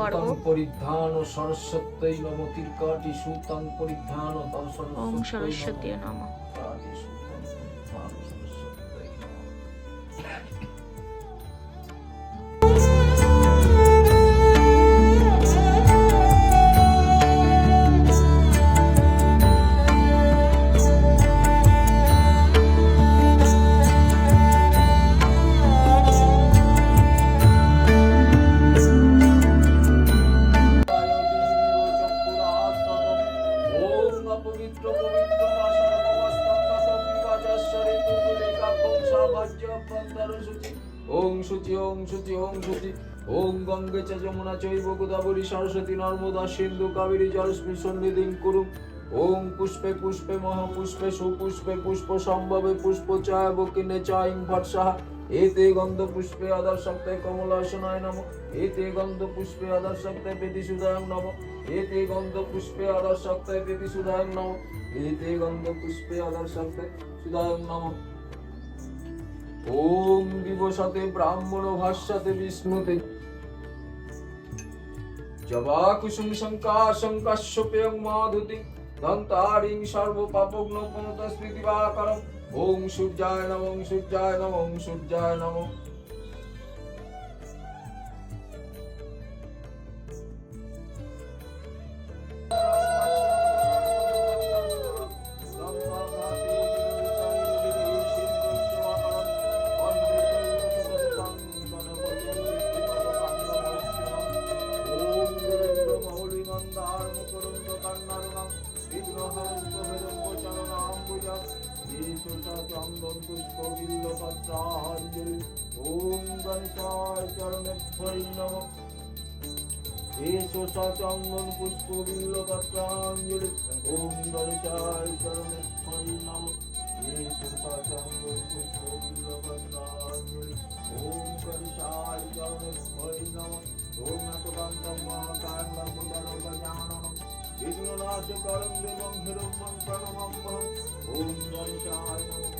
পর্ব। পরিধান সরস্বত্যই নম তির্কাটি সুতাং পরিধান ওম সরস্বতী নমঃ। ওং শুচি ওং শুচি ওং গঙ্গে চ যমুনা চৈব গোদাবরী সরস্বতী নর্মদা সিন্ধু কাবেরী জলস্মি সন্নিধিং কুরু। ওং পুষ্পে পুষ্পে মহাপুষ্পে সুপুষ্পে পুষ্প সম্ভবে পুষ্প চায় বকিনে চাইং ভটসাহ এতে গন্ধ পুষ্পে আদর্শক্তে কমলাসনায় নম। এতে গন্ধ পুষ্পে আদর্শক্তে বেদিসুদায়ং নম। এতে গন্ধ পুষ্পে আদর্শক্তে বেদিসুদায়ং নম। এতে গন্ধ পুষ্পে আদর্শক্তে সুদায়ং নম। ওম দিবসতে ব্রাহ্মণ ভাষ্যতে বিষ্ণুতে। জবা কুসুম শঙ্কা শঙ্কাশ্যপেয়ং মাধুতি দন্তারিং সর্ব পাপগ্ন পুনত করম ওম সূর্যায় নম সূর্যায় নম সূর্যায় নম। এসো সচন্দন পুষ্প বিল্ল পত্রাঞ্জলি ওম গণেশায় চরণে নম এসো সচন্দন পুষ্প বিল্ল পত্রাঞ্জলি ওম গণেশায় চরণে নম ওম একদন্তম মহাকাণ্ডম বুধরো গজাননম বিঘ্ননাশকরং দেবং হিরণ্যং প্রণমাম্যহম ওম গণেশায় নমঃ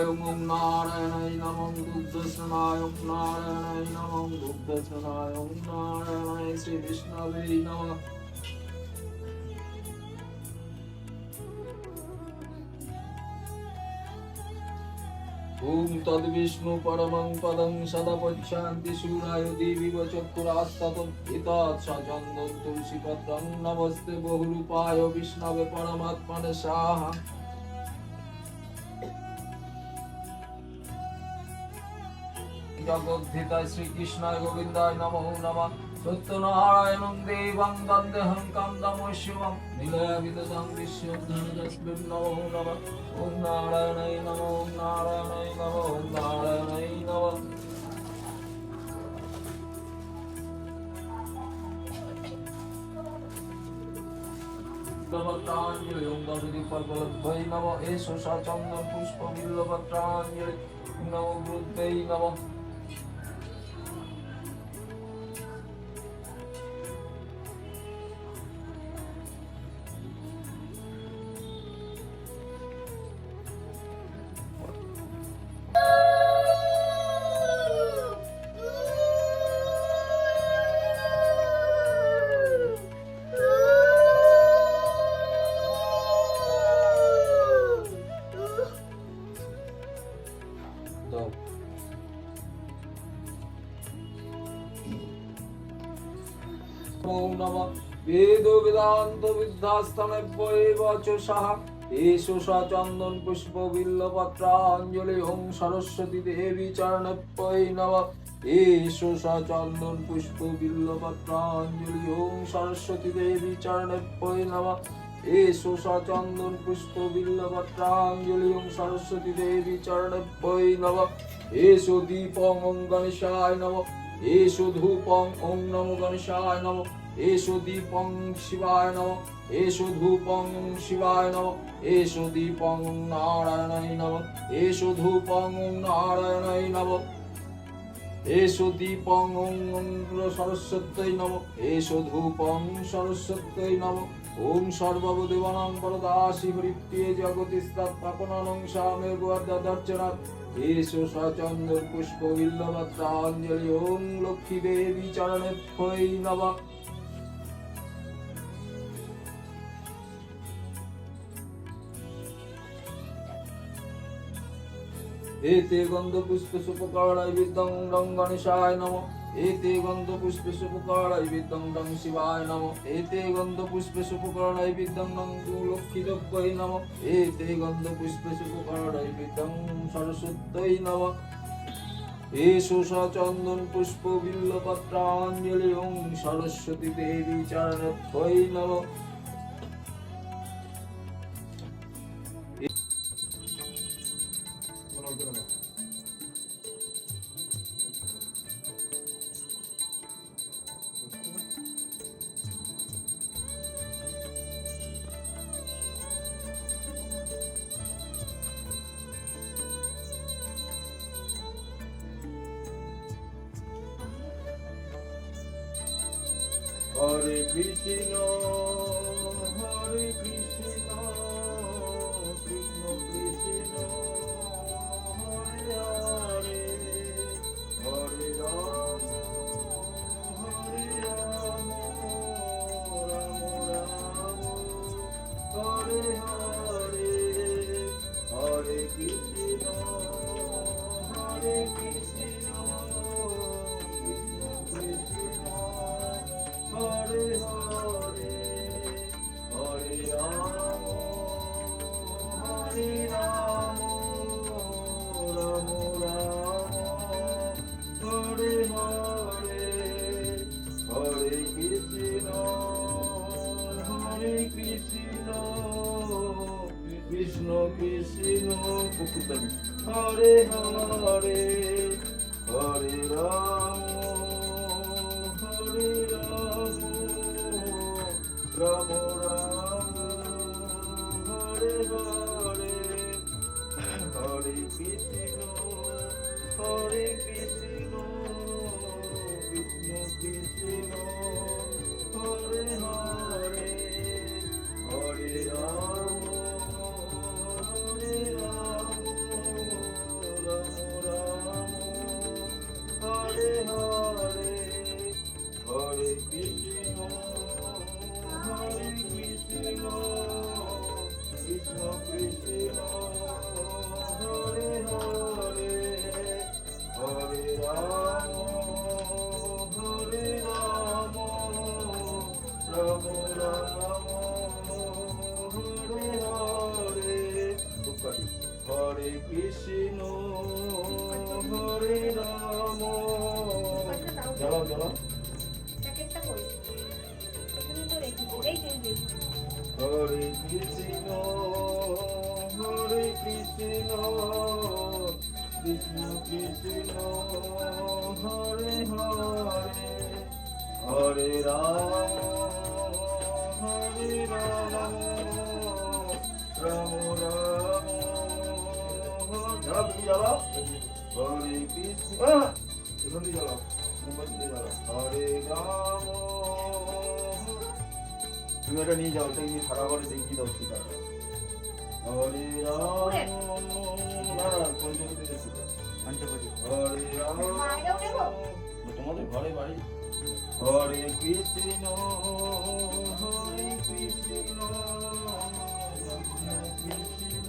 ওম নারায়ণায় নমঃ দুগ্ধ সুনায়ং নারায়ণায় নমঃ দুগ্ধ সুনায়ং নারায়ণায় শ্রী বিষ্ণবে নমঃ ওম তদ্বিষ্ণু পরমং পদং সদা পচ্ছান্তি শূরায় দেবীব চক্ষুরাস্ততম এতৎ সচন্দন তুলসী পত্রং নমস্তে জগদ্ধিতায় শ্রীকৃষ্ণায় গোবিন্দায় নমো নমঃ। সত্যনারায়ণং দেবং বন্দেহং বিশ্বং ধনজস্মিং নমো নমঃ। ওম নারায়ণায় নমঃ ওম নারায়ণায় নমঃ ওম নারায়ণায় নমঃ। বিল্লপত্রাঞ্জলি ওম দশদীপল্পলভ্যৈ নম এসো সচন্দন পুষ্প বিল্লপত্রাঞ্জলি নম বুদ্ধৈ নমঃ নমো বেদ বেদান্ত বিদ্যাস্তনব্যেব চ সাহা এসো সচন্দন পুষ্প বিল্লপত্রাঞ্জলি ওং সরস্বতী দেবী চরণপ্যৈ নম এসো সচন্দন পুষ্প বিল্লপত্রাঞ্জলি ওং সরস্বতী দেবী চরণপ্যৈ নম এসো সচন্দন পুষ্প বিল্লপত্রাঞ্জলি ওং সরস্বতী দেবী চরণভ্যৈ নম এসো দীপং গণেশায় নম এসো ধূপং, ওং নমো গণেশায় নম। এসো দীপং, শিবায় নম। এসো ধূপং, শিবায় নম। এসো দীপং, নারায়ণায় নম। এসো ধূপং, নারায়ণায় নম। এসো দীপং সরস্বত্যই নম। এসো ধূপং সরস্বত্যই নম। ওম সর্বদেবানাং পরদাসি হরিপ্রিয়ে জগতি স্থাপনানং সামে সচন্দ্র পুষ্প বিল্লভদ্রাঞ্জলি ওম লক্ষ্মী দেবী চরণে নমঃ। এতে বিদ্যং রং নম। এতে গন্ধ পুষ্প সুপকারায় বিদ্যং রং শিবায় নম এতে গন্ধ পুষ্প সুপকারায় বিদ্যং রং লক্ষ্মীদব্যই নম এতে গন্ধ পুষ্প সুপকারায় বিদ্যং সরস্বত্যই নম এসো সচন্দন পুষ্প বিল্লপত্রাঞ্জলি ওং সরস্বতী দেবী চরণভ্যই নম হরে কৃষ্ণ রাম কৃষ্ণ হরে রাম। এই যে। হরে কৃষ্ণ হরে কৃষ্ণ কৃষ্ণ কৃষ্ণ হরে হরে হরে রাম হরে রাম। হরে যাও হরে কৃষ্ণ এখান দিয়ে যাও মোমবাতি দিয়ে যাও হরে রাম তুমি এটা নিয়ে যাও এটা নিয়ে সারা ঘরে দেখি দাও ঠিক আছে হরে রাম না না হরে রাম তোমাদের ঘরে বাড়ি হরে কৃষ্ণ হরে কৃষ্ণ কৃষ্ণ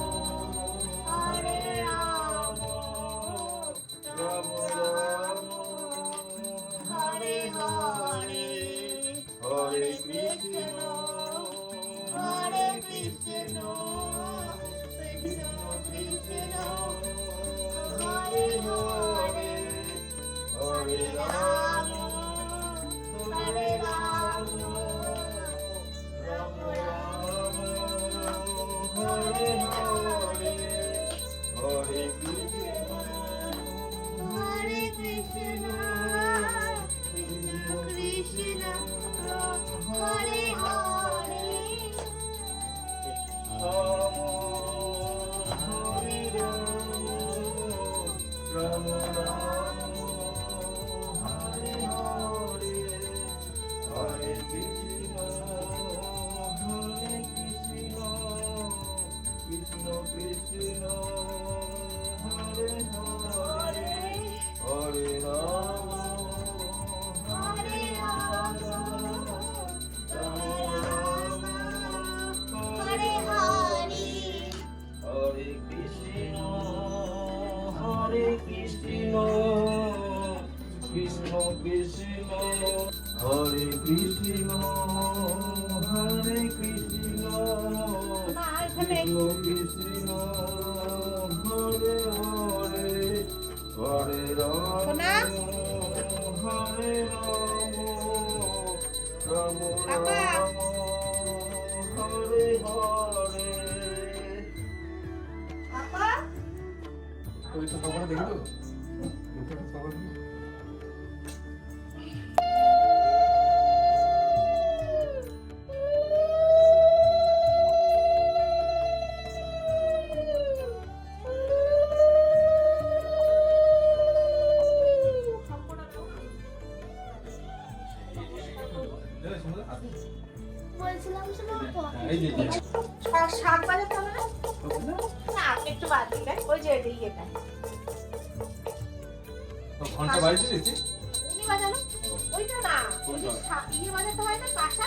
ইয়ে বাজাতে হয় না কাঁসা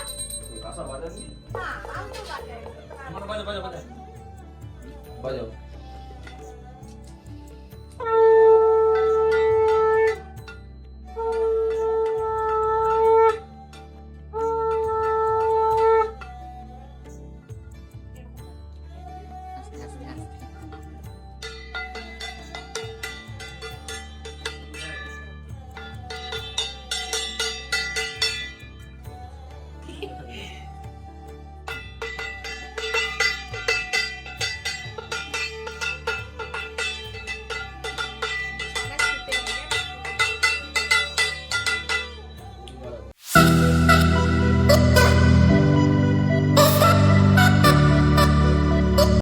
কাঁসা বাজার না আমি তো বাজাই বাজাও।